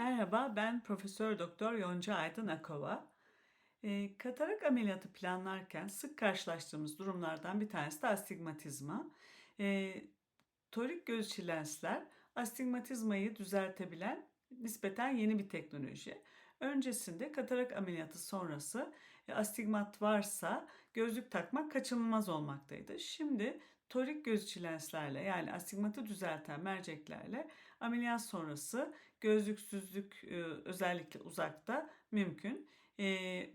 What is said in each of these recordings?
Merhaba, ben Profesör Doktor Yonca Aydın Akova. Eee, katarak ameliyatı planlarken sık karşılaştığımız durumlardan bir tanesi de astigmatizma. Eee, torik göz içi lensler astigmatizmayı düzeltebilen nispeten yeni bir teknoloji. Öncesinde katarak ameliyatı sonrası astigmat varsa gözlük takmak kaçınılmaz olmaktaydı. Şimdi torik göz içi lenslerle yani astigmatı düzelten merceklerle ameliyat sonrası gözlüksüzlük e, özellikle uzakta mümkün. E,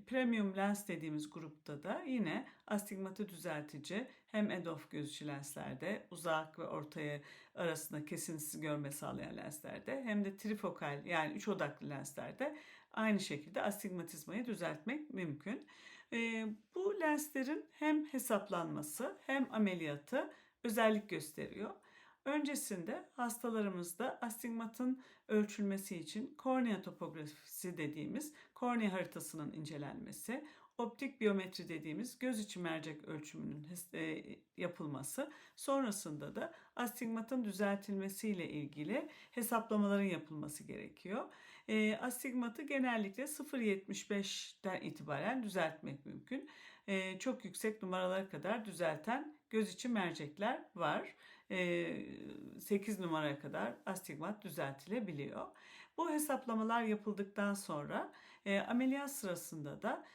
premium lens dediğimiz grupta da yine astigmatı düzeltici hem EDOF göz içi lenslerde uzak ve ortaya arasında kesintisiz görme sağlayan lenslerde hem de trifokal yani üç odaklı lenslerde aynı şekilde astigmatizmayı düzeltmek mümkün. E, bu lenslerin hem hesaplanması hem ameliyatı özellik gösteriyor. Öncesinde hastalarımızda astigmatın ölçülmesi için kornea topografisi dediğimiz kornea haritasının incelenmesi, optik biyometri dediğimiz göz içi mercek ölçümünün e, yapılması, sonrasında da astigmatın düzeltilmesiyle ilgili hesaplamaların yapılması gerekiyor. E, astigmatı genellikle 0.75'ten itibaren düzeltmek mümkün. E, çok yüksek numaralara kadar düzelten göz içi mercekler var. 8 numaraya kadar astigmat düzeltilebiliyor. Bu hesaplamalar yapıldıktan sonra ameliyat sırasında da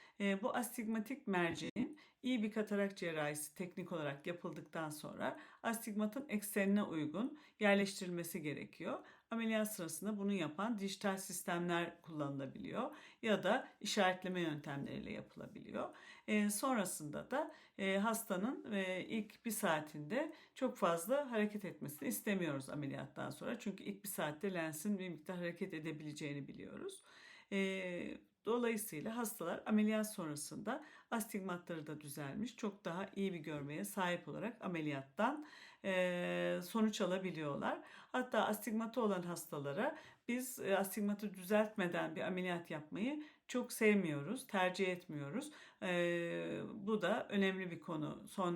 bu astigmatik merceğin iyi bir katarak cerrahisi teknik olarak yapıldıktan sonra astigmatın eksenine uygun yerleştirilmesi gerekiyor. Ameliyat sırasında bunu yapan dijital sistemler kullanılabiliyor ya da işaretleme yöntemleriyle yapılabiliyor. E, sonrasında da e, hastanın e, ilk bir saatinde çok fazla hareket etmesini istemiyoruz ameliyattan sonra. Çünkü ilk bir saatte lensin bir miktar hareket edebileceğini biliyoruz. E, Dolayısıyla hastalar ameliyat sonrasında astigmatları da düzelmiş, çok daha iyi bir görmeye sahip olarak ameliyattan e, sonuç alabiliyorlar. Hatta astigmatı olan hastalara biz e, astigmatı düzeltmeden bir ameliyat yapmayı çok sevmiyoruz, tercih etmiyoruz. E, bu da önemli bir konu. Son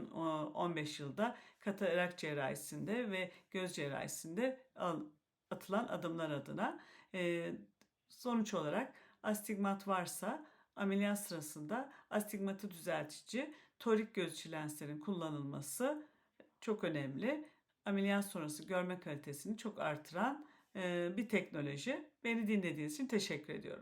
15 yılda katarak cerrahisinde ve göz cerrahisinde atılan adımlar adına e, sonuç olarak astigmat varsa ameliyat sırasında astigmatı düzeltici torik gözcü lenslerin kullanılması çok önemli. Ameliyat sonrası görme kalitesini çok artıran bir teknoloji. Beni dinlediğiniz için teşekkür ediyorum.